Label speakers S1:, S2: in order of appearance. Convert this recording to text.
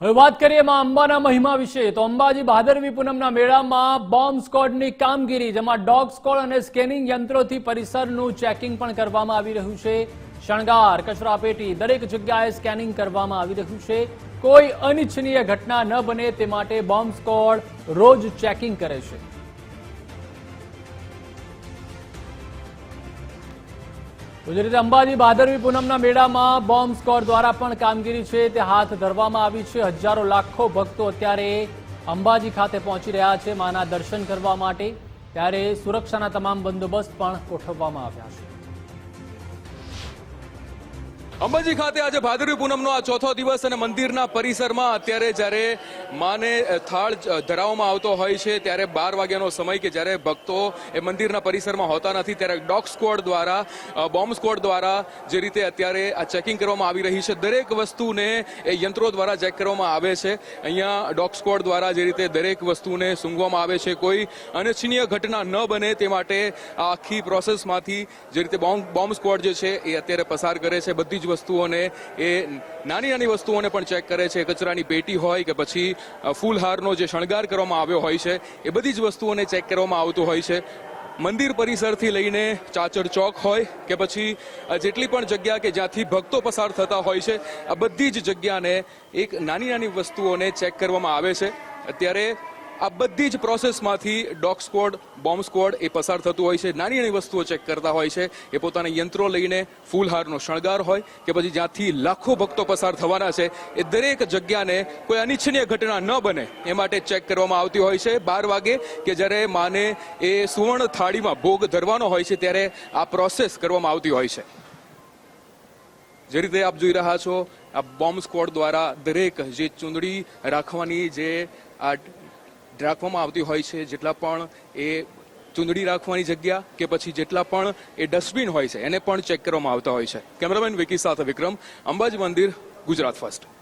S1: હવે વાત કરીએ માં અંબાના મહિમા વિશે. તો અંબાજી ભાદરવી પૂનમના મેળામાં બોમ્બ સ્કોડની કામગીરી, જેમાં ડોગ સ્કોડ અને સ્કેનિંગ યંત્રોથી પરિસરનું ચેકિંગ પણ કરવામાં આવી રહ્યું છે. શણગાર કચરાપેટી દરેક જગ્યાએ સ્કેનિંગ કરવામાં આવી રહ્યું છે. કોઈ અનિચ્છનીય ઘટના ન બને તે માટે બોમ્બ સ્કોડ રોજ ચેકિંગ કરે છે. તો અંબાજી ભાદરવી પૂનમના મેળામાં બોમ્બ સ્કોર દ્વારા પણ કામગીરી છે, તે હાથ ધરવામાં આવી છે. હજારો લાખો ભક્તો અત્યારે અંબાજી ખાતે પહોંચી રહ્યા છે માના દર્શન કરવા માટે. ત્યારે સુરક્ષાના તમામ બંદોબસ્ત પણ ગોઠવવામાં આવ્યા છે.
S2: અંબાજી ખાતે આજે ભાદરવી પૂનમનો આ ચોથો દિવસ અને મંદિરના પરિસરમાં અત્યારે જ્યારે માને થાળ ધરાવવામાં આવતો હોય છે, ત્યારે બાર વાગ્યાનો સમય કે જ્યારે ભક્તો એ મંદિરના પરિસરમાં હોતા નથી, ત્યારે ડોગ સ્કોડ દ્વારા બોમ્બ સ્કોડ દ્વારા જે રીતે અત્યારે આ ચેકિંગ કરવામાં આવી રહી છે, દરેક વસ્તુને એ યંત્રો દ્વારા ચેક કરવામાં આવે છે. અહીંયા ડોગ સ્કોડ દ્વારા જે રીતે દરેક વસ્તુને સૂંઘવામાં આવે છે, કોઈ અનિચ્છનીય ઘટના ન બને તે માટે આ આખી પ્રોસેસમાંથી જે રીતે બોમ્બ બોમ્બ સ્કોડ જે છે એ અત્યારે પસાર કરે છે. બધી વસ્તુઓને એ નાની નાની વસ્તુઓને પણ ચેક કરે છે. કચરાની પેટી હોય કે પછી ફૂલહારનો જે શણગાર કરવામાં આવ્યો હોય છે, એ બધી જ વસ્તુઓને ચેક કરવામાં આવતું હોય છે. મંદિર પરિસરથી લઈને ચાચર ચોક હોય કે પછી જેટલી પણ જગ્યા કે જ્યાંથી ભક્તો પસાર થતા હોય છે, આ બધી જ જગ્યાને એક નાની નાની વસ્તુઓને ચેક કરવામાં આવે છે. અત્યારે આ બધી જ પ્રોસેસમાંથી ડોગ સ્કોડ બોમ્બ સ્કોડ એ પસાર થતું હોય છે. નાની નાની વસ્તુઓ ચેક કરતા હોય છે. એ પોતાના યંત્રો લઈને ફૂલહારનો શણગાર હોય કે પછી જ્યાંથી લાખો ભક્તો પસાર થવાના છે. એ દરેક જગ્યાને કોઈ અનિચ્છનીય ઘટના ન બને એ માટે ચેક કરવામાં આવતી હોય છે. બાર વાગે કે જ્યારે માને એ સુવર્ણ થાળીમાં ભોગ ધરવાનો હોય છે ત્યારે આ પ્રોસેસ કરવામાં આવતી હોય છે. જે રીતે આપ જોઈ રહ્યા છો, આ બોમ્બ સ્ક્વોડ દ્વારા દરેક જે ચૂંદડી રાખવાની જે આ રાખવામાં આવતી હોય છે, જેટલા પણ એ ચૂંદડી રાખવાની જગ્યા કે પછી જેટલા પણ એ ડસ્ટબિન હોય છે, એને પણ ચેક કરવામાં આવતા હોય છે. કેમેરામેન વિકી સાથે વિક્રમ, અંબાજી મંદિર, ગુજરાત ફર્સ્ટ